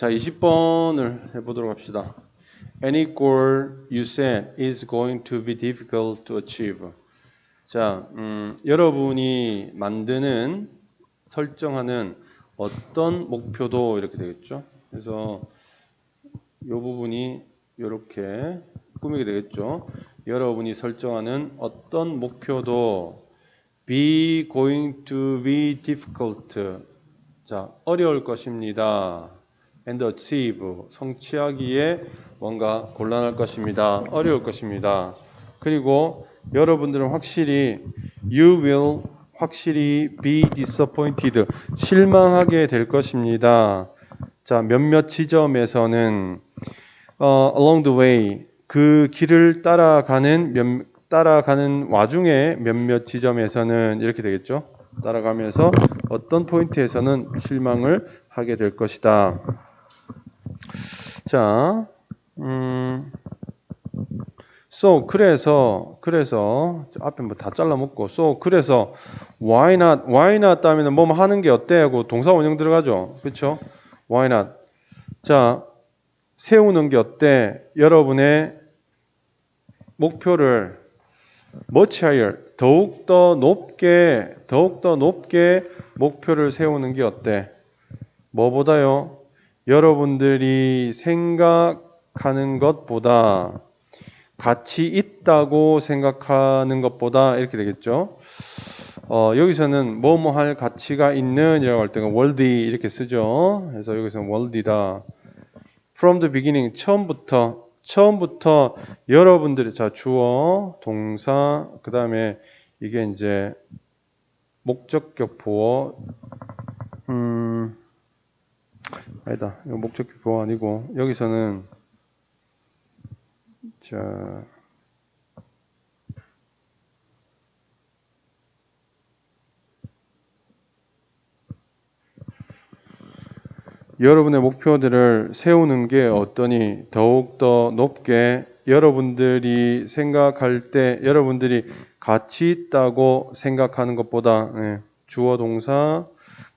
자, 20번을 해보도록 합시다. Any goal you set is going to be difficult to achieve. 자, 음, 여러분이 만드는 설정하는 어떤 목표도 이렇게 되겠죠. 그래서 이 부분이 이렇게 꾸미게 되겠죠. 여러분이 설정하는 어떤 목표도 be going to be difficult. 자, 어려울 것입니다. And achieve. 성취하기에 뭔가 곤란할 것입니다. 어려울 것입니다. 그리고 여러분들은 확실히 you will 확실히 be disappointed. 실망하게 될 것입니다. 자, 몇몇 지점에서는 어, along the way 그 길을 따라가는 몇, 따라가는 와중에 몇몇 지점에서는 이렇게 되겠죠. 따라가면서 어떤 포인트에서는 실망을 하게 될 것이다. 자, 음, so 그래서 그래서 앞에 뭐 다 잘라 먹고 so 그래서 why not why not 하면은 뭐 하는 게 어때 하고 동사 원형 들어가죠, 그렇죠? why not 자 세우는 게 어때? 여러분의 목표를 much higher 더욱 더 높게 더욱 더 높게 목표를 세우는 게 어때? 뭐보다요? 여러분들이 생각하는 것보다 가치 있다고 생각하는 것보다 이렇게 되겠죠. 어, 여기서는 뭐뭐 할 가치가 있는 이라고 할 때는 worthy 이렇게 쓰죠. 그래서 여기서는 worthy다. from the beginning 처음부터 처음부터 여러분들이 자 주어 동사 그 다음에 이게 이제 목적격 보어 음 아니다. 이거 목적격 보어 아니고 여기서는 자 여러분의 목표들을 세우는 게 어떠니 더욱 더 높게 여러분들이 생각할 때 여러분들이 가치 있다고 생각하는 것보다 예, 주어 동사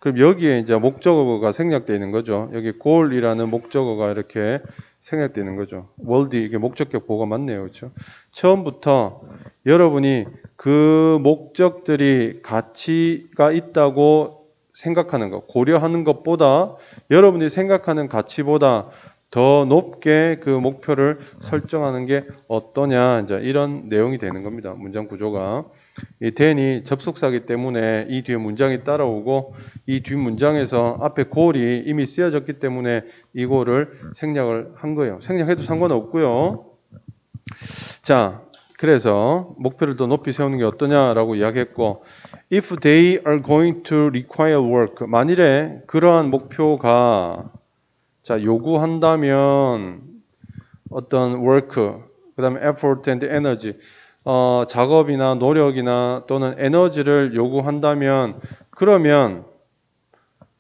그럼 여기에 이제 목적어가 생략되어 있는 거죠. 여기 goal이라는 목적어가 이렇게 생략되는 거죠. world 이게 목적격 보가 맞네요. 그렇죠? 처음부터 여러분이 그 목적들이 가치가 있다고 생각하는 것, 고려하는 것보다 여러분이 생각하는 가치보다 더 높게 그 목표를 설정하는 게 어떠냐 이제 이런 내용이 되는 겁니다. 문장 구조가 이 then이 접속사기 때문에 이 뒤에 문장이 따라오고 이 뒷 문장에서 앞에 골이 이미 쓰여졌기 때문에 이거를 생략을 한 거예요. 생략해도 상관없고요. 자, 그래서 목표를 더 높이 세우는 게 어떠냐라고 이야기했고 if they are going to require work 만일에 그러한 목표가 자 요구한다면 어떤 work 그다음에 effort and energy 어, 작업이나 노력이나 또는 에너지를 요구한다면 그러면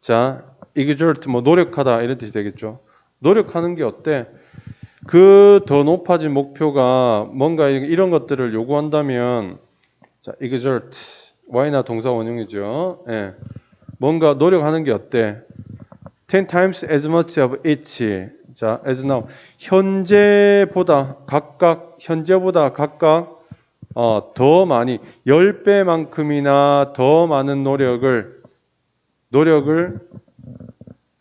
자 exert 뭐 노력하다 이런 뜻이 되겠죠. 노력하는 게 어때? 그 더 높아진 목표가 뭔가 이런 것들을 요구한다면 자 exert y나 동사 원형이죠. 예. 뭔가 노력하는 게 어때? Ten times as much of each. 자, as now. 현재보다 각각, 현재보다 각각 어, 더 많이, 10배만큼이나 더 많은 노력을, 노력을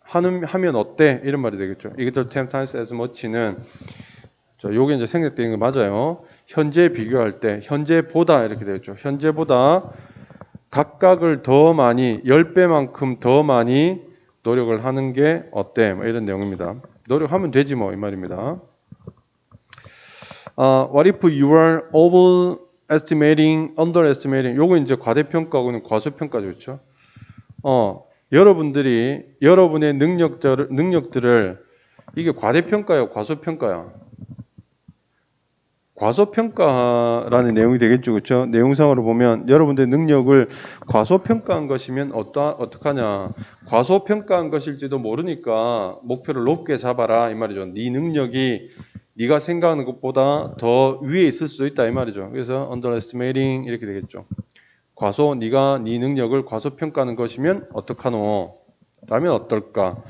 하는, 하면 어때? 이런 말이 되겠죠. 이것들 ten times as much는, 자, 요게 이제 생략되는 거 맞아요. 현재 비교할 때, 현재보다 이렇게 되겠죠. 현재보다 각각을 더 많이 10배만큼 더 많이 노력을 하는 게 어때? 뭐 이런 내용입니다. 노력하면 되지 뭐 이 말입니다. 어, what if you are overestimating, underestimating? 요거 이제 과대평가하고는 과소평가죠, 그렇죠? 어, 여러분들이 여러분의 능력들을 이게 과대평가요, 과소평가요? 과소평가라는 내용이 되겠죠. 그렇죠? 내용상으로 보면 여러분들의 능력을 과소평가한 것이면 어떠, 어떡하냐. 과소평가한 것일지도 모르니까 목표를 높게 잡아라 이 말이죠. 네 능력이 네가 생각하는 것보다 더 위에 있을 수도 있다 이 말이죠. 그래서 underestimating 이렇게 되겠죠. 과소 네가 네 능력을 과소평가하는 것이면 어떡하노? 라면 어떨까?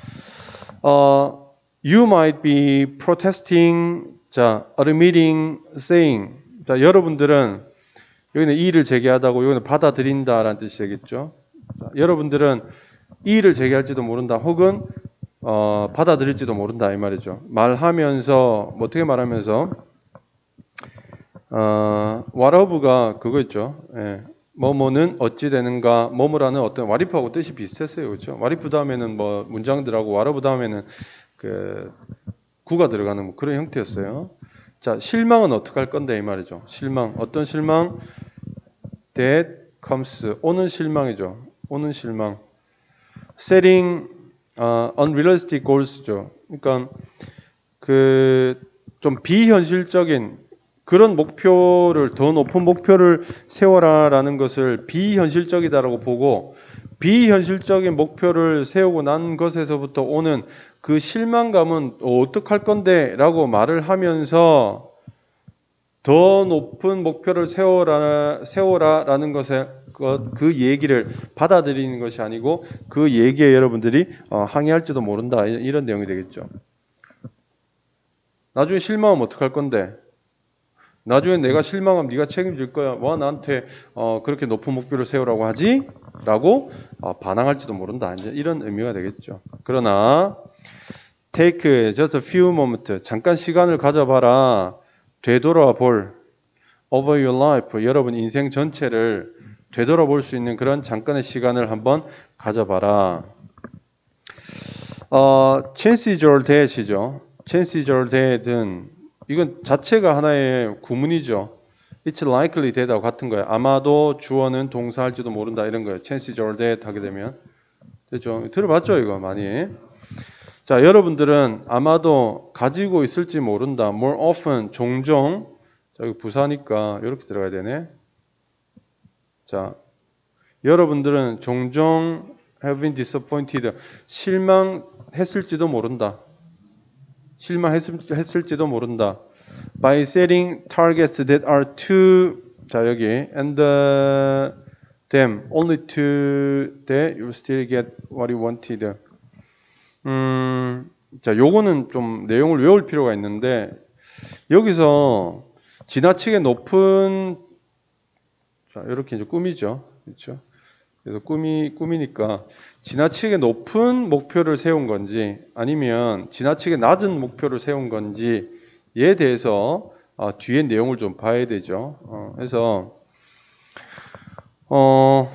어, you might be protesting, 자, admitting, saying. 자, 여러분들은 여기는 이의를 제기하다고 여기는 받아들인다라는 뜻이 되겠죠. 자, 여러분들은 이의를 제기할지도 모른다. 혹은 어, 받아들일지도 모른다 이 말이죠. 말하면서 뭐 어떻게 말하면서 어, whatever가 그거 있죠. 예. 뭐뭐는 어찌 되는가 뭐뭐라는 어떤 와리프하고 뜻이 비슷했어요. 그렇죠? 와리프 다음에는 뭐 문장들하고 whatever 다음에는 그 구가 들어가는 뭐 그런 형태였어요. 자, 실망은 어떻게 할 건데 이 말이죠. 실망. 어떤 실망? that comes 오는 실망이죠. 오는 실망. setting 어, unrealistic goals죠. 그러니까 그 좀 비현실적인 그런 목표를 더 높은 목표를 세워라라는 것을 비현실적이다라고 보고 비현실적인 목표를 세우고 난 것에서부터 오는 그 실망감은 어떡할 건데 라고 말을 하면서 더 높은 목표를 세워라 세워라라는 것에 그, 그 얘기를 받아들이는 것이 아니고 그 얘기에 여러분들이 어, 항의할지도 모른다 이- 이런 내용이 되겠죠. 나중에 실망하면 어떡할 건데? 나중에 내가 실망하면 네가 책임질 거야. 와 나한테 어, 그렇게 높은 목표를 세우라고 하지? 라고 어, 반항할지도 모른다. 이런 의미가 되겠죠. 그러나 take just a few moment 잠깐 시간을 가져봐라. 되돌아 볼 over your life 여러분 인생 전체를 되돌아볼 수 있는 그런 잠깐의 시간을 한번 가져봐라. 어, chance is your that이죠. chance is your that은 이건 자체가 하나의 구문이죠. It's likely that하고 같은 거예요. 아마도 주어는 동사할지도 모른다 이런 거예요. chance is your that 하게 되면 됐죠. 들어봤죠 이거 많이. 자 여러분들은 아마도 가지고 있을지 모른다. more often 종종 자 여기 부사니까 이렇게 들어가야 되네. 자 여러분들은 종종 have been disappointed 실망했을지도 모른다. 실망했을지도 모른다. By setting targets that are too 자 여기 and uh, them only to that you still get what you wanted. 음, 자 요거는 좀 내용을 외울 필요가 있는데 여기서 지나치게 높은 자 이렇게 이제 꿈이죠, 그렇죠? 그래서 꿈이 꿈이니까 지나치게 높은 목표를 세운 건지 아니면 지나치게 낮은 목표를 세운 건지에 대해서 어, 뒤에 내용을 좀 봐야 되죠. 어, 그래서 어,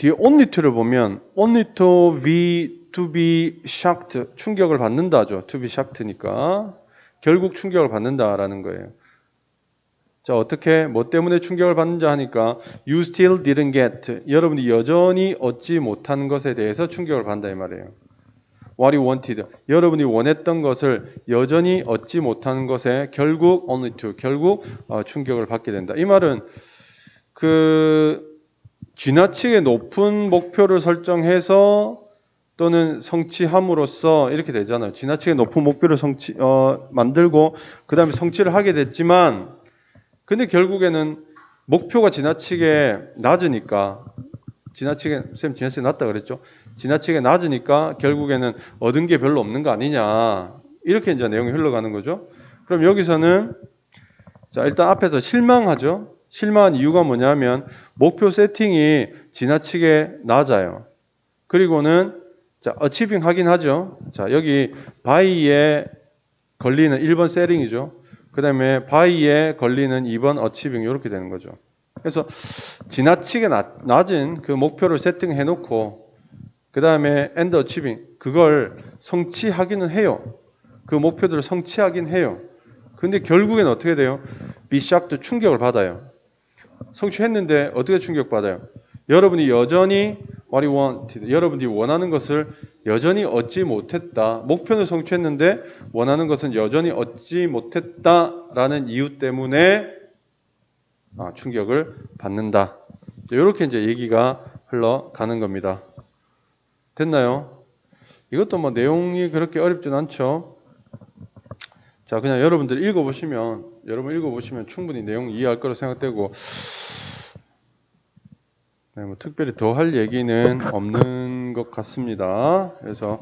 뒤에 only to를 보면 only to be to be shocked 충격을 받는다죠. to be shocked니까 결국 충격을 받는다라는 거예요. 자, 어떻게, 뭐 때문에 충격을 받는지 하니까, you still didn't get. 여러분이 여전히 얻지 못한 것에 대해서 충격을 받는다, 이 말이에요. what you wanted. 여러분이 원했던 것을 여전히 얻지 못한 것에 결국 only to, 결국 어, 충격을 받게 된다. 이 말은 그, 지나치게 높은 목표를 설정해서 또는 성취함으로써 이렇게 되잖아요. 지나치게 높은 목표를 성취, 어, 만들고, 그 다음에 성취를 하게 됐지만, 근데 결국에는 목표가 지나치게 낮으니까 지나치게 쌤 지나치게 낮다 그랬죠. 지나치게 낮으니까 결국에는 얻은 게 별로 없는 거 아니냐 이렇게 이제 내용이 흘러가는 거죠. 그럼 여기서는 자 일단 앞에서 실망하죠. 실망한 이유가 뭐냐면 목표 세팅이 지나치게 낮아요. 그리고는 자 어치빙 하긴 하죠. 자 여기 바이에 걸리는 1번 세링이죠. 그 다음에 바이에 걸리는 2번 어치빙 이렇게 되는 거죠. 그래서 지나치게 낮, 낮은 그 목표를 세팅해 놓고 그 다음에 엔드 어치빙 그걸 성취하기는 해요. 그 목표들을 성취하긴 해요. 근데 결국엔 어떻게 돼요? 비샥도 충격을 받아요. 성취했는데 어떻게 충격받아요? 여러분이 여전히 what you wanted, 여러분이 원하는 것을 여전히 얻지 못했다. 목표는 성취했는데 원하는 것은 여전히 얻지 못했다라는 이유 때문에 아, 충격을 받는다. 이렇게 이제 얘기가 흘러가는 겁니다. 됐나요? 이것도 뭐 내용이 그렇게 어렵진 않죠. 자, 그냥 여러분들 읽어보시면, 여러분 읽어보시면 충분히 내용 이해할 거로 생각되고, 네, 뭐 특별히 더 할 얘기는 없는 된것 같습니다. 그래서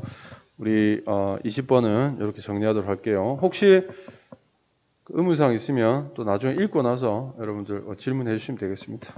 우리 어, 20번은 이렇게 정리하도록 할게요. 혹시 그 의문사항 있으면 또 나중에 읽고 나서 여러분들 어, 질문해 주시면 되겠습니다.